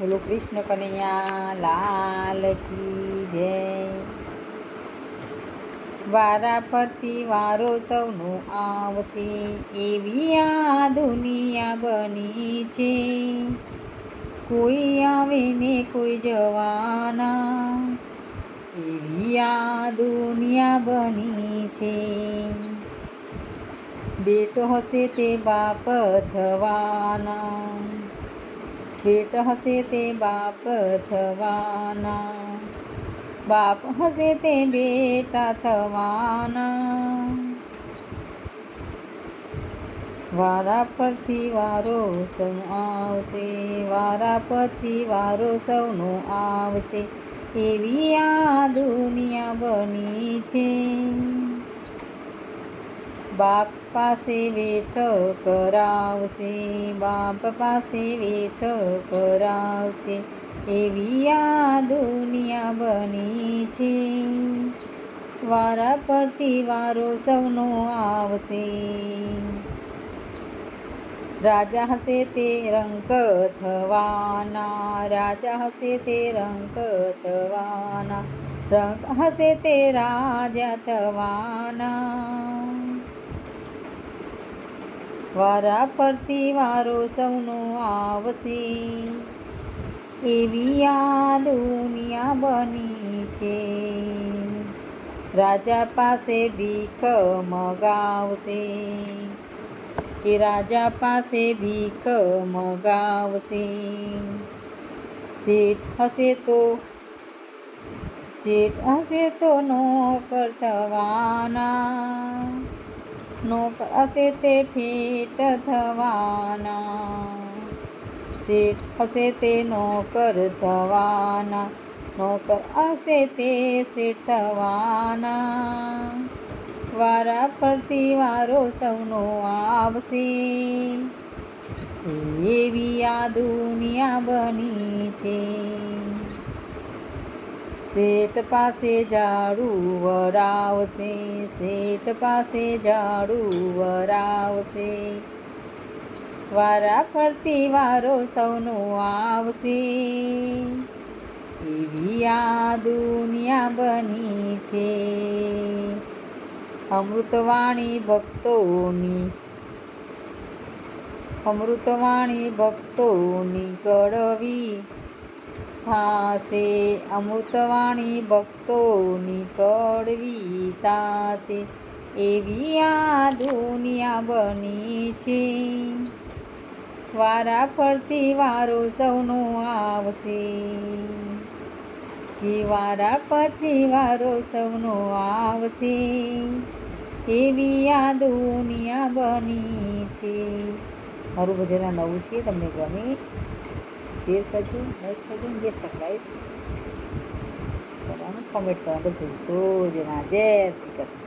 બોલો કૃષ્ણ કનૈયા, લાલ કી જય. વારા ફરતી વારો સૌનો આવશે, એવી આ દુનિયા બની છે. કોઈ આવે ને કોઈ જવાના, એવી આ દુનિયા બની છે. બેટો હશે તે બાપ થવાના પેટ હશે તે બાપ થવાના બાપ હશે તે બેટા થવાના વારા પરથી વારો સૌ આવશે વારા પછી વારો સૌનો આવશે એવી આ દુનિયા બની છે બાપ પાસે વેઠ કરાવશે, બાપ પાસે વેઠ કરાવશે, એવી આ દુનિયા બની છે. વારા પરથી વારો સૌનો આવશે. રાજા હશે તે રંક થવાના, રાજા હશે તે રંક થવાના રંક હશે તે રાજા થવાના. વારા પરથી વારો સૌનો આવશે. એવી આ દુનિયા બની છે. રાજા પાસે ભીખ મગાવશે. કે રાજા પાસે ભીખ મગાવશે. શેઠ હશે તો, શેઠ હશે તો નોકર થવાના. નોકર હશે તે ફેટ થવાના. શેઠ હશે તે નોકર થવાના. નોકર હશે તે શેઠ થવાના. વારા ફરતી વારો સૌનો આવશે. એવી આ દુનિયા બની છે. શેઠ પાસે ઝાડું વરાવશે, શેઠ પાસે ઝાડું વરાવશે. વારા ફરતી વારો સૌનો આવશે. એવી આ દુનિયા બની છે. અમૃતવાણી ભક્તોની અમૃતવાણી ભક્તોની કડવી થાશે. અમૃતવાણી ભક્તોની કડવી તાશે. એવી આ દુનિયા બની છે. વારા ફરતી વારો સૌનો આવશે. એ વારા પછી વારો સૌનો આવશે. એવી આ દુનિયા બની છે. મારું ભજન નવું છે, તમને ગમે શેર કરજો લાઈક કરજો જે સબસ્ક્રાઈબ કરવાનું કોમેન્ટ કરવાનું ભૂલશો જ ના જય શ્રી કૃષ્ણ